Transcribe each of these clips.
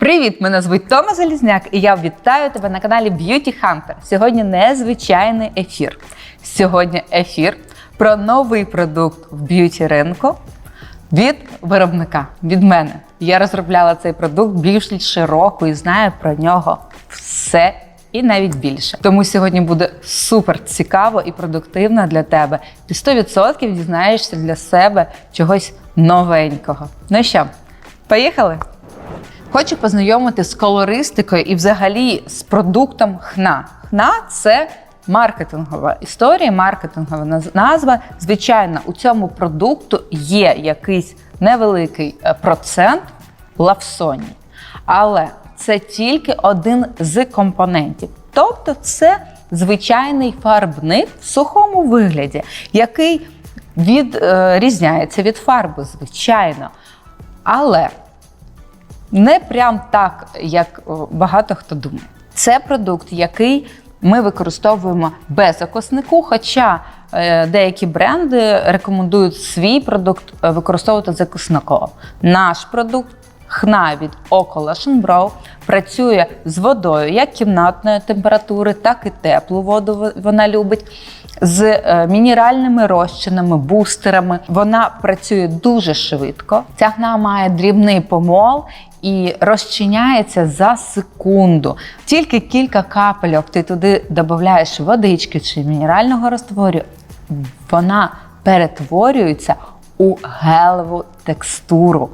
Привіт! Мене звуть Тома Залізняк, і я вітаю тебе на каналі Beauty Hunter. Сьогодні незвичайний ефір. Сьогодні ефір про новий продукт в б'юті ринку від виробника, від мене. Я розробляла цей продукт більш року і знаю про нього все і навіть більше. Тому сьогодні буде супер цікаво і продуктивно для тебе. Ти 100% дізнаєшся для себе чогось новенького. Ну що, поїхали? Хочу познайомити з колористикою і взагалі з продуктом хна. Хна це маркетингова історія, маркетингова назва. Звичайно, у цьому продукту є якийсь невеликий е, процент лавсоній, але це тільки один з компонентів. Тобто, це звичайний фарбник в сухому вигляді, який відрізняється від фарби, звичайно. Але не прям так, як багато хто думає. Це продукт, який ми використовуємо без окиснику, хоча е, деякі бренди рекомендують свій продукт е, використовувати з. Наш продукт хна від Oco Lotion Brow працює з водою як кімнатної температури, так і теплу воду вона любить. З е, мінеральними розчинами, бустерами. Вона працює дуже швидко. Ця хна має дрібний помол і розчиняється за секунду. Тільки кілька капельок ти туди додаєш водички чи мінерального розтворю, вона перетворюється у гелеву текстуру.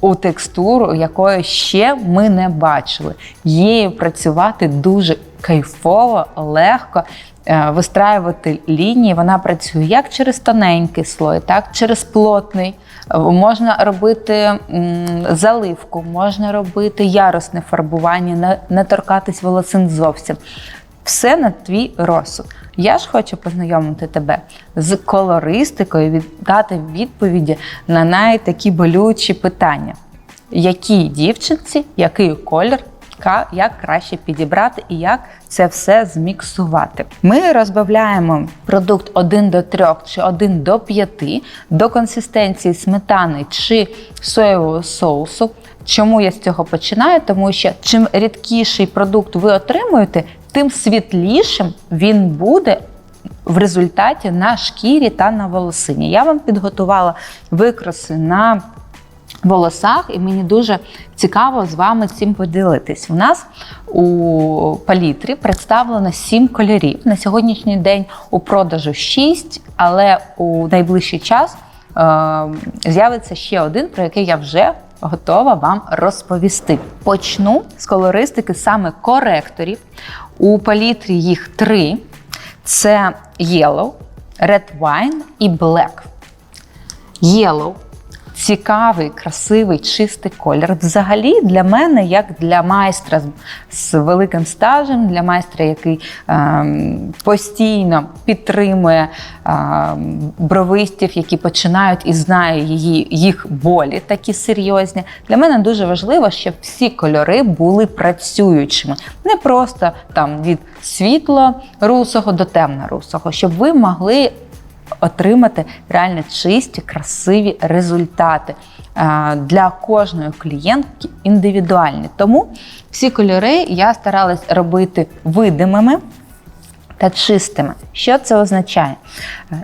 У текстуру, якої ще ми не бачили. Її працювати дуже кайфово, легко. е, Вистраювати лінії, вона працює як через тоненький слой, так через плотний. Е, Можна робити заливку, можна робити ярусне фарбування, не, торкатись волосин зовсім. Все на твій розсуд. Я ж хочу познайомити тебе з колористикою, від- дати відповіді на найтакі болючі питання. Якій дівчинці, який колір, як краще підібрати і як це все зміксувати. Ми розбавляємо продукт 1 до 3 чи 1 до 5 до консистенції сметани чи соєвого соусу. Чому я з цього починаю? Тому що чим рідкіший продукт ви отримуєте, тим світлішим він буде в результаті на шкірі та на волосині. Я вам підготувала викраси на волосах, і мені дуже цікаво з вами цим поділитись. У нас у палітрі представлено 7 кольорів. На сьогоднішній день у продажу 6, але у найближчий час е, з'явиться ще один, про який я вже готова вам розповісти. Почну з колористики саме коректорів. У палітрі їх три: це Yellow, Red Wine і Black. Yellow цікавий, красивий, чистий колір. Взагалі для мене, як для майстра з- великим стажем, для майстра, який ем, постійно підтримує ем, бровистів, які починають і знає її, їх болі такі серйозні. Для мене дуже важливо, щоб всі кольори були працюючими. Не просто там від світло-русого до темно-русого, щоб ви могли отримати реально чисті, красиві результати для кожної клієнтки індивідуальні. Тому всі кольори я старалась робити видимими та чистими. Що це означає?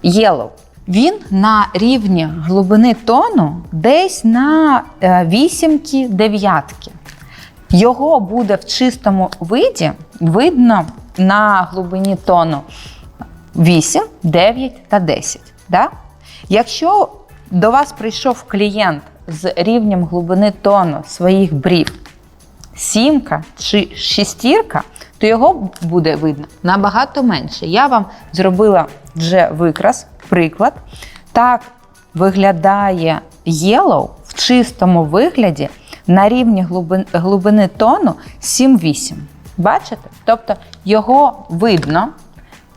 Yellow. Він на рівні глибини тону десь на е, вісімки, дев'ятки. Його буде в чистому виді видно на глибині тону 8, 9 та 10. Да? Якщо до вас прийшов клієнт з рівнем глибини тону своїх брів сімка чи шестірка, то його буде видно набагато менше. Я вам зробила вже викрас, приклад. Так виглядає Yellow в чистому вигляді на рівні глибин- глибини тону 7-8. Бачите? Тобто його видно.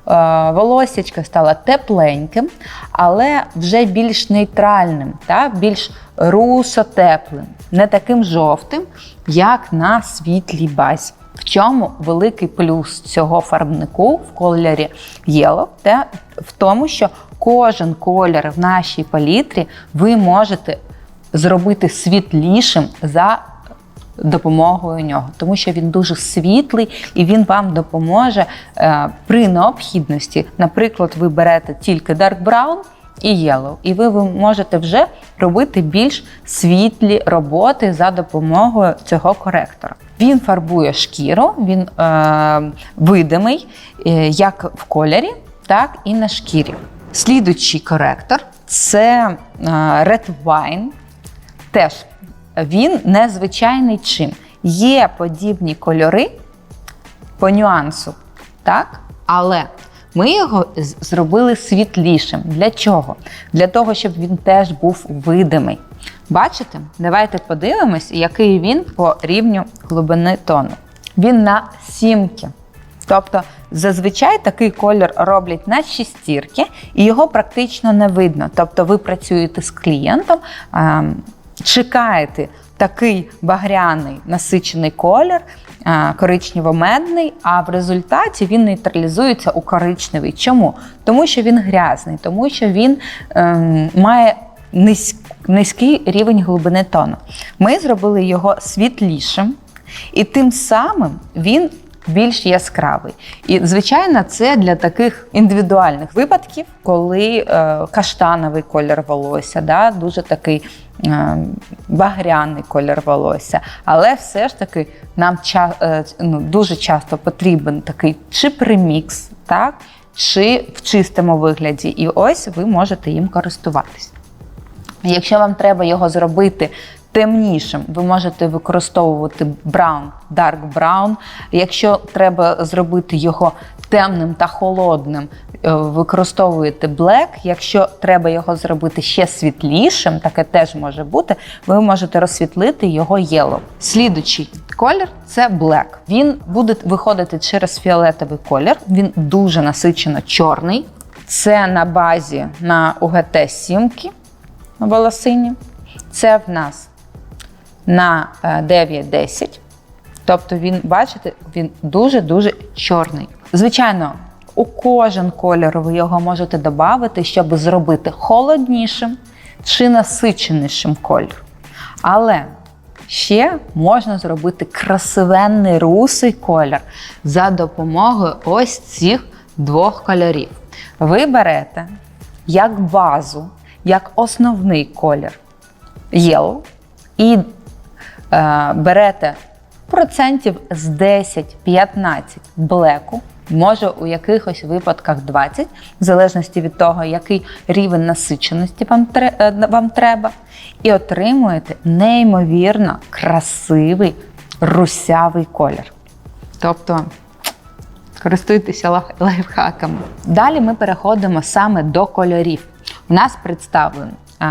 Е, Волосячко стало тепленьким, але вже більш нейтральним, та? більш русо-теплим, не таким жовтим, як на світлій базі. В чому великий плюс цього фарбнику в кольорі Yellow? Те в тому, що кожен колір в нашій палітрі ви можете зробити світлішим за допомогою нього, тому що він дуже світлий і він вам допоможе е, при необхідності. Наприклад, ви берете тільки Dark Brown і Yellow, і ви, можете вже робити більш світлі роботи за допомогою цього коректора. Він фарбує шкіру, він е, видимий е, як в кольорі, так і на шкірі. Слідуючий коректор це е, Red Wine. Теж він незвичайний чим. Є подібні кольори по нюансу, так? Але ми його зробили світлішим. Для чого? Для того, щоб він теж був видимий. Бачите? Давайте подивимось, який він по рівню глибини тону. Він на сімки. Тобто зазвичай такий колір роблять на шістірки, і його практично не видно. Тобто ви працюєте з клієнтом, ем, чекаєте такий багряний насичений колір, коричнево-медний, а в результаті він нейтралізується у коричневий. Чому? Тому що він грязний, тому що він ем, має низь- низький рівень глибини тону. Ми зробили його світлішим, і тим самим він більш яскравий. І, звичайно, це для таких індивідуальних випадків, коли е, каштановий колір волосся, да, дуже такий е, багряний колір волосся. Але все ж таки нам е, ну, дуже часто потрібен такий чи примікс, так, чи в чистому вигляді. І ось ви можете їм користуватись. Якщо вам треба його зробити темнішим, ви можете використовувати brown, dark brown. Якщо треба зробити його темним та холодним, е, використовуєте black. Якщо треба його зробити ще світлішим, таке теж може бути, ви можете розсвітлити його yellow. Слідучий колір це black. Він буде виходити через фіолетовий колір. Він дуже насичено чорний. Це на базі на УГТ 7 волосині. Це в нас на е, 9-10. Тобто він, бачите, він дуже-дуже чорний. Звичайно, у кожен кольор ви його можете додати, щоб зробити холоднішим чи насиченішим кольор. Але ще можна зробити красивенний русий колір за допомогою ось цих двох кольорів. Ви берете як базу, як основний колір yellow і е, берете процентів з 10-15 блеку, може у якихось випадках 20, в залежності від того, який рівень насиченості вам, е, вам треба, і отримуєте неймовірно красивий русявий колір. Тобто користуйтеся лах- лайфхаками. Далі ми переходимо саме до кольорів. У нас представлений а,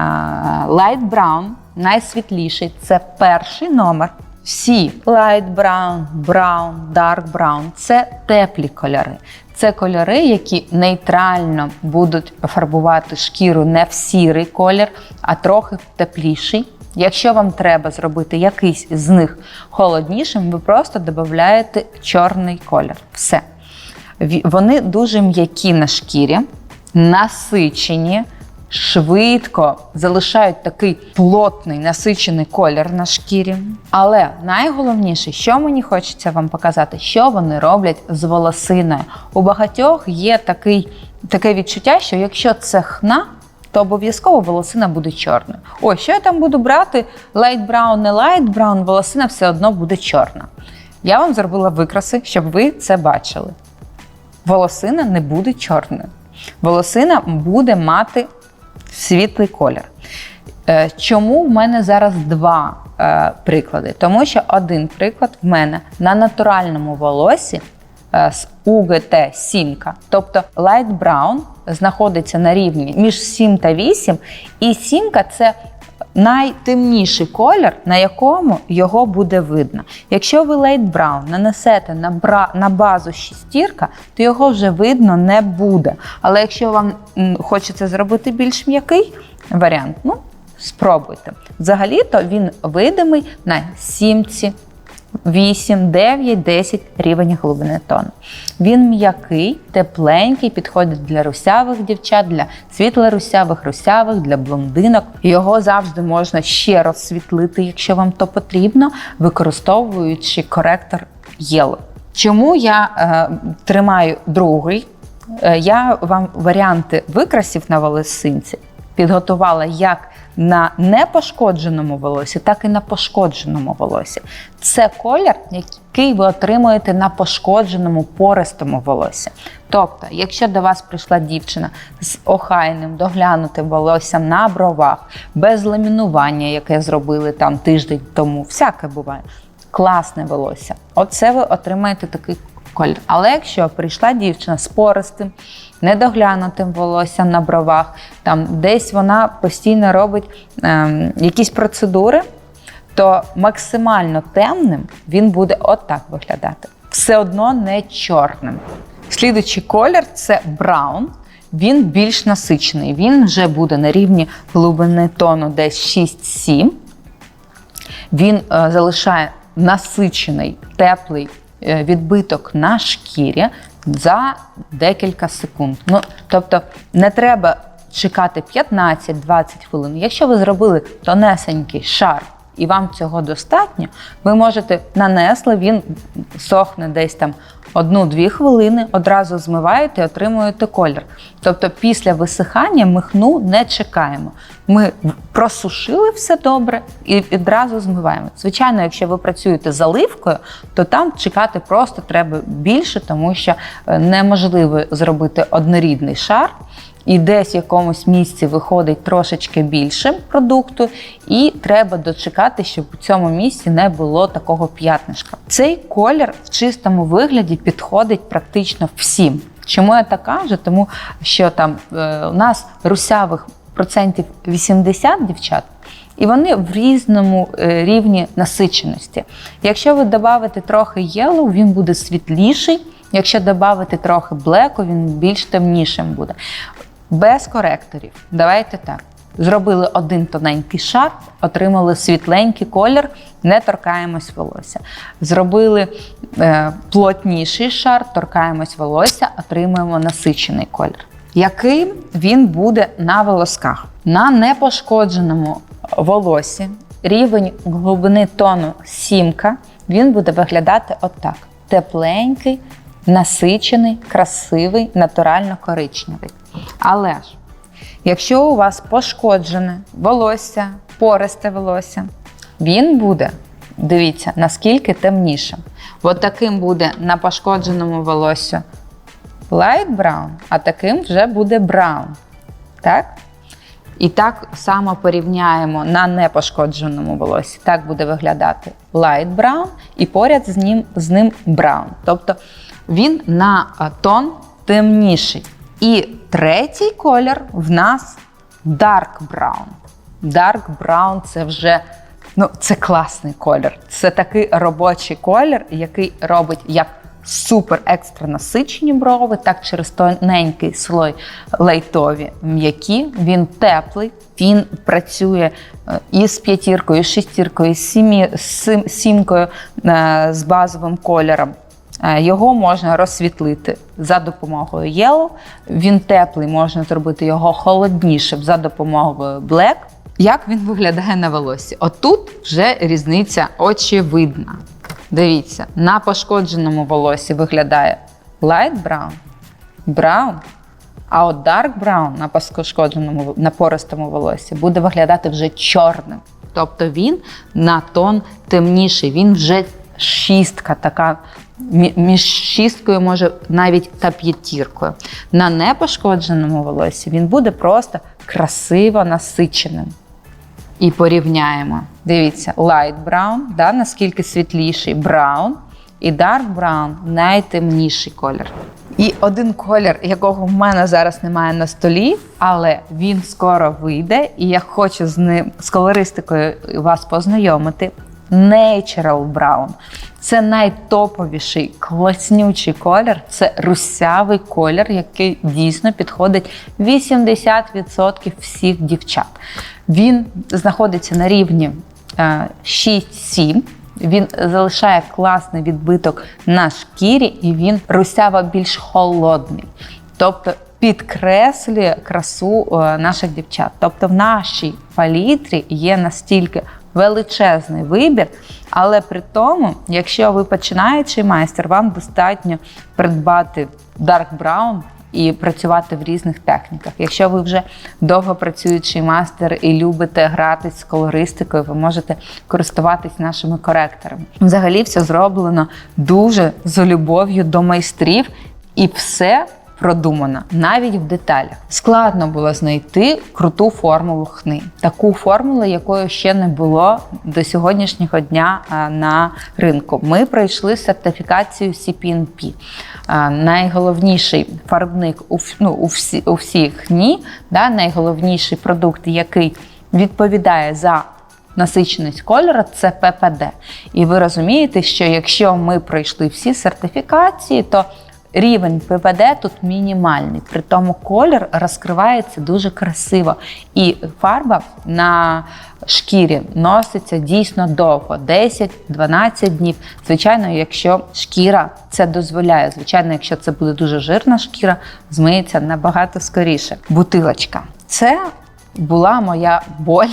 light brown, найсвітліший це перший номер. Всі light brown, brown, dark brown це теплі кольори. Це кольори, які нейтрально будуть фарбувати шкіру не в сірий колір, а трохи в тепліший. Якщо вам треба зробити якийсь з них холоднішим, ви просто додаєте чорний колір. Все. Вони дуже м'які на шкірі, насичені, швидко залишають такий плотний насичений колір на шкірі. Але найголовніше, що мені хочеться вам показати, що вони роблять з волосиною. У багатьох є такий, таке відчуття, що якщо це хна, то обов'язково волосина буде чорною. Ой, що я там буду брати? Light brown, не light brown, волосина все одно буде чорна. Я вам зробила викраси, щоб ви це бачили. Волосина не буде чорною. Волосина буде мати світлий колір. Е, Чому в мене зараз два е, приклади? Тому що один приклад в мене на натуральному волосі е, з УГТ 7, тобто light brown знаходиться на рівні між 7 та 8, і 7 це найтемніший колір, на якому його буде видно. Якщо ви лейт браун нанесете на, бра, на базу шістірка, то його вже видно не буде. Але якщо вам хочеться зробити більш м'який варіант, ну спробуйте. Взагалі-то він видимий на сімці 8, 9, 10 рівень глибини тону. Він м'який, тепленький, підходить для русявих дівчат, для світло-русявих, русявих, для блондинок. Його завжди можна ще розсвітлити, якщо вам то потрібно, використовуючи коректор Yellow. Чому я е, тримаю другий? Е, я вам варіанти викрасів на волосинці підготувала як на непошкодженому волосі, так і на пошкодженому волосі. Це колір, який ви отримуєте на пошкодженому пористому волосі. Тобто, якщо до вас прийшла дівчина з охайним, доглянутим волоссям на бровах, без ламінування, яке зробили там тиждень тому, всяке буває. Класне волосся. Оце ви отримаєте такий колір. Але якщо прийшла дівчина з пористим, недоглянутим волоссям на бровах, там десь вона постійно робить ем, якісь процедури, то максимально темним він буде отак виглядати. Все одно не чорним. Слідуючий колір це браун. Він більш насичений. Він вже буде на рівні глибини тону десь 6-7. Він е, залишає насичений, теплий е, відбиток на шкірі за декілька секунд. Ну, тобто не треба чекати 15-20 хвилин. Якщо ви зробили тонесенький шар і вам цього достатньо, ви можете нанесли, він сохне десь там одну-дві хвилини, одразу змиваєте і отримуєте колір. Тобто після висихання ми хну не чекаємо. Ми просушили все добре і відразу змиваємо. Звичайно, якщо ви працюєте заливкою, то там чекати просто треба більше, тому що е, неможливо зробити однорідний шар і десь в якомусь місці виходить трошечки більше продукту, і треба дочекати, щоб у цьому місці не було такого п'ятнишка. Цей колір в чистому вигляді підходить практично всім. Чому я так кажу? Тому що там е, у нас русявих процентів 80 дівчат. І вони в різному е, рівні насиченості. Якщо ви додавите трохи yellow, він буде світліший. Якщо додати трохи блеку, він більш темнішим буде без коректорів. Давайте так. Зробили один тоненький шар, отримали світленький колір, не торкаємось волосся. Зробили е, плотніший шар, торкаємось волосся, отримуємо насичений колір. Яким він буде на волосках? На непошкодженому волосі рівень глибини тону сімка, він буде виглядати отак: тепленький, насичений, красивий, натурально коричневий. Але ж, якщо у вас пошкоджене волосся, пористе волосся, він буде, дивіться, наскільки темнішим. От буде на пошкодженому волоссю light brown, а таким вже буде brown. Так? І так само порівняємо на непошкодженому волосі. Так буде виглядати light brown і поряд з ним з ним brown. Тобто він на тон темніший. І третій колір в нас dark brown. Dark brown це вже ну, це класний колір. Це такий робочий колір, який робить як супер екстра насичені брови, так через тоненький слой лейтові м'які. Він теплий, він працює е, і з п'ятіркою, і з шестіркою, і з сімі, з сімкою е, з базовим кольором. Е, його можна розсвітлити за допомогою Yellow. Він теплий, можна зробити його холоднішим за допомогою Black. Як він виглядає на волосі? Отут вже різниця очевидна. Дивіться, на пошкодженому волосі виглядає light brown, brown, а от dark brown на пошкодженому на пористому волосі буде виглядати вже чорним. Тобто він на тон темніший, він вже шістка, така між шісткою, може навіть та п'ятіркою. На непошкодженому волосі він буде просто красиво насиченим. І порівняємо. Дивіться, light brown, да, наскільки світліший brown, і dark brown найтемніший колір. І один колір, якого в мене зараз немає на столі, але він скоро вийде, і я хочу з ним з колористикою вас познайомити. Natural Brown. Це найтоповіший класнючий колір. Це русявий колір, який дійсно підходить 80% всіх дівчат. Він знаходиться на рівні 6-7. Е, Він залишає класний відбиток на шкірі, і він русяво більш холодний. Тобто підкреслює красу е, наших дівчат. Тобто в нашій палітрі є настільки величезний вибір, але при тому, якщо ви починаючий майстер, вам достатньо придбати Dark Brown і працювати в різних техніках. Якщо ви вже довго працюючий майстер і любите гратись з колористикою, ви можете користуватись нашими коректорами. Взагалі, все зроблено дуже з любов'ю до майстрів, і все продумано навіть в деталях. Складно було знайти круту формулу хни, таку формулу, якої ще не було до сьогоднішнього дня на ринку. Ми пройшли сертифікацію CPNP. Найголовніший фарбник у, ну, у, всі, у всій хні, да, найголовніший продукт, який відповідає за насиченість кольору це ППД. І ви розумієте, що якщо ми пройшли всі сертифікації, то рівень ППД тут мінімальний. При тому колір розкривається дуже красиво. І фарба на шкірі носиться дійсно довго 10-12 днів. Звичайно, якщо шкіра це дозволяє. Звичайно, якщо це буде дуже жирна шкіра, змиється набагато скоріше. Бутилочка. Це була моя боль.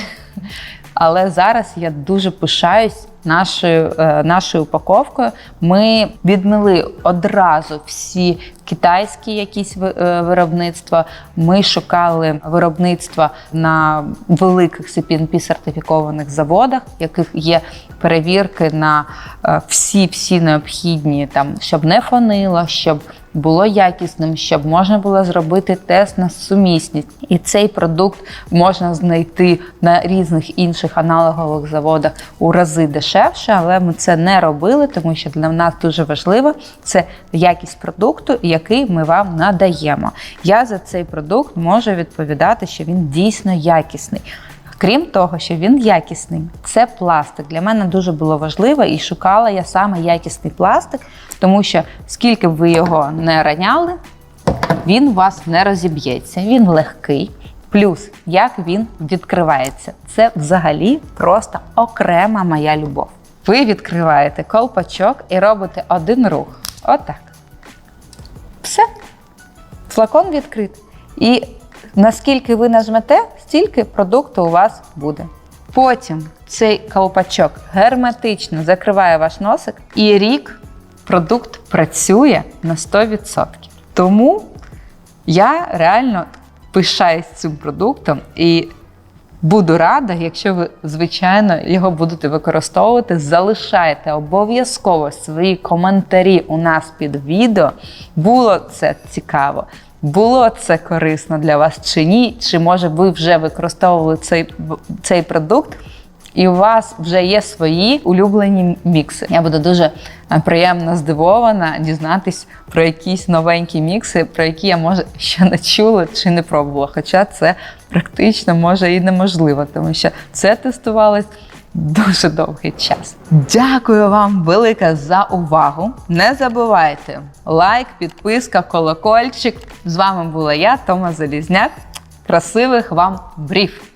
Але зараз я дуже пишаюсь нашою, е, нашою упаковкою. Ми відмили одразу всі китайські якісь е, виробництва. Ми шукали виробництва на великих cpnp сертифікованих заводах, яких є перевірки на е, всі всі необхідні, там щоб не фонило, щоб було якісним, щоб можна було зробити тест на сумісність. І цей продукт можна знайти на різних інших аналогових заводах у рази дешевше, але ми це не робили, тому що для нас дуже важливо це якість продукту, який ми вам надаємо. Я за цей продукт можу відповідати, що він дійсно якісний. Крім того, що він якісний, це пластик. Для мене дуже було важливо і шукала я саме якісний пластик, тому що скільки б ви його не раняли, він у вас не розіб'ється. Він легкий. Плюс, як він відкривається, це взагалі просто окрема моя любов. Ви відкриваєте колпачок і робите один рух. Отак. Все. Флакон відкритий. І наскільки ви нажмете, стільки продукту у вас буде. Потім цей колпачок герметично закриває ваш носик, і рік продукт працює на 100%. Тому я реально пишаюсь цим продуктом і буду рада, якщо ви, звичайно, його будете використовувати. Залишайте обов'язково свої коментарі у нас під відео. Було це цікаво. Було це корисно для вас чи ні? Чи може ви вже використовували цей, цей продукт? І у вас вже є свої улюблені мікси. Я буду дуже е, приємно здивована дізнатись про якісь новенькі мікси, про які я може ще не чула чи не пробувала. Хоча це практично може і неможливо, тому що це тестувалось дуже довгий час. Дякую вам велике за увагу. Не забувайте лайк, підписка, колокольчик. З вами була я, Тома Залізняк. Красивих вам брів!